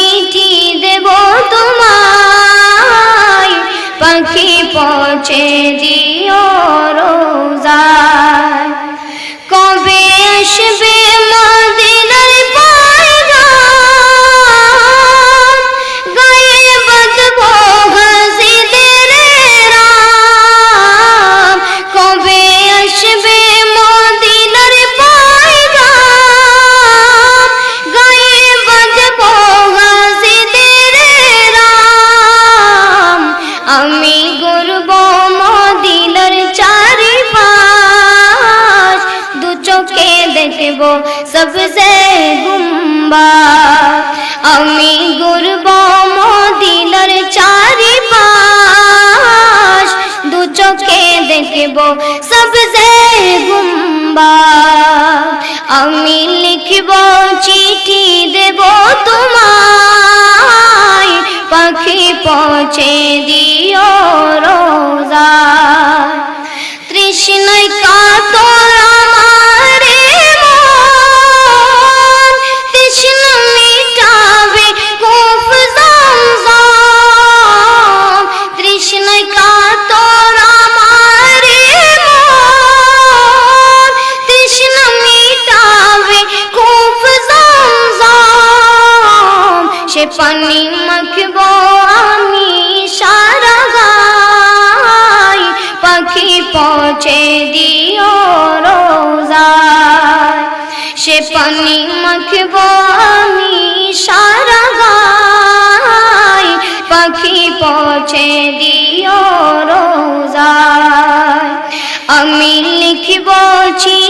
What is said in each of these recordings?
চিঠি দেব তোমায়। পাখি পৌঁছে দিও চোখে দেখব সবসে গুম্বা। আমি গর্ব মদিনার চারিপাশ। দু চোখে দেখব সবসে গুম্বা। আমি লিখব চিঠি দেব তোমায়। পাখি পৌঁছে দিও সে পানি মাখব আমি সারা গাই পাখি পৌঁছে দিও রোজায়। সে পানি মাখব আমি সারা গাই পাখি পৌঁছে দিও রোজায়। আমি লিখব চিঠি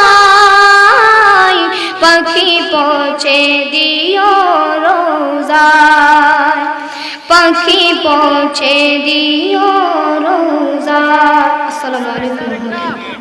পৌঁছে দিও রোজায়। পাখি পৌঁছে দিও রোজা আসসালামু আলাইকুম।